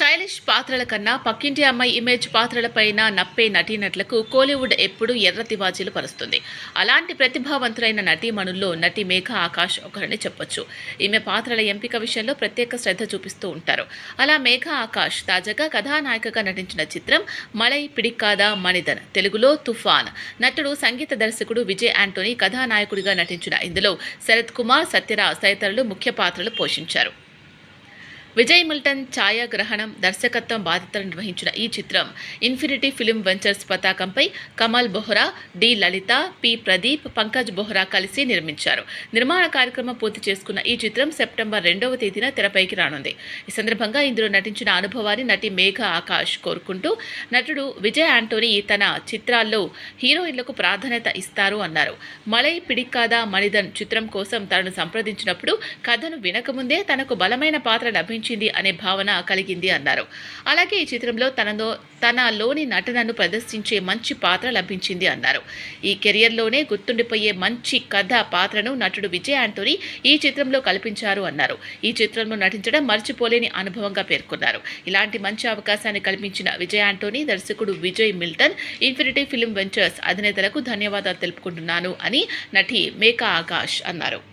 Stylish పాత్రల కన్నా పక్కింటి అమ్మాయి ఇమేజ్ పాత్రలపైన నప్పే నటీనటులకు కోలీవుడ్ ఎప్పుడూ ఎర్ర తివాచీలు పరుస్తుంది. అలాంటి ప్రతిభావంతులైన నటీమణుల్లో నటి మేఘ ఆకాష్ ఒకరని చెప్పొచ్చు. ఈమె పాత్రల ఎంపిక విషయంలో ప్రత్యేక శ్రద్ధ చూపిస్తూ ఉంటారు. అలా మేఘ ఆకాష్ తాజాగా కథానాయికగా నటించిన చిత్రం మలై పిడిక్కాదా మణిధన్ తెలుగులో తుఫాన్. నటుడు సంగీత దర్శకుడు విజయ్ యాంటోనీ కథానాయకుడిగా నటించిన ఇందులో శరత్ కుమార్ సత్యరాజ్ తదితరులు ముఖ్య పాత్రలు పోషించారు. విజయ్ మిల్టన్ ఛాయాగ్రహణం దర్శకత్వం బాధ్యతలు నిర్వహించిన ఈ చిత్రం ఇన్ఫినిటీ ఫిలిం వెంచర్స్ పతాకంపై కమల్ బొహ్రా డి లలిత పి ప్రదీప్ పంకజ్ బొహ్రా కలిసి నిర్మించారు. నిర్మాణ కార్యక్రమం పూర్తి చేసుకున్న ఈ చిత్రం సెప్టెంబర్ రెండవ తేదీన తెరపైకి రానుంది. ఈ సందర్భంగా ఇందులో నటించిన అనుభవాన్ని నటి మేఘ ఆకాష్ కోరుకుంటూ నటుడు విజయ్ ఆంటోనీ తన చిత్రాల్లో హీరోయిన్లకు ప్రాధాన్యత ఇస్తారు అన్నారు. మలై పిడిక్కాదా మణిధన్ చిత్రం కోసం తనను సంప్రదించినప్పుడు కథను వినకముందే తనకు బలమైన పాత్ర లభించింది అనే భావన కలిగింది అన్నారు. అలాగే ఈ చిత్రంలో తనలో తనలోని నటనను ప్రదర్శించే మంచి పాత్ర లభించింది అన్నారు. ఈ కెరియర్లోనే గుర్తుండిపోయే మంచి కథ పాత్రను నటుడు విజయ్ యాంటోనీ ఈ చిత్రంలో కల్పించారు అన్నారు. ఈ చిత్రంలో నటించడం మర్చిపోలేని అనుభవంగా పేర్కొన్నారు. ఇలాంటి మంచి అవకాశాన్ని కల్పించిన విజయ్ యాంటోనీ దర్శకుడు Vijay Milton infinity film ventures అధినేతలకు ధన్యవాదాలు తెలుపుకుంటున్నాను అని నటి మేకా ఆకాష్ అన్నారు.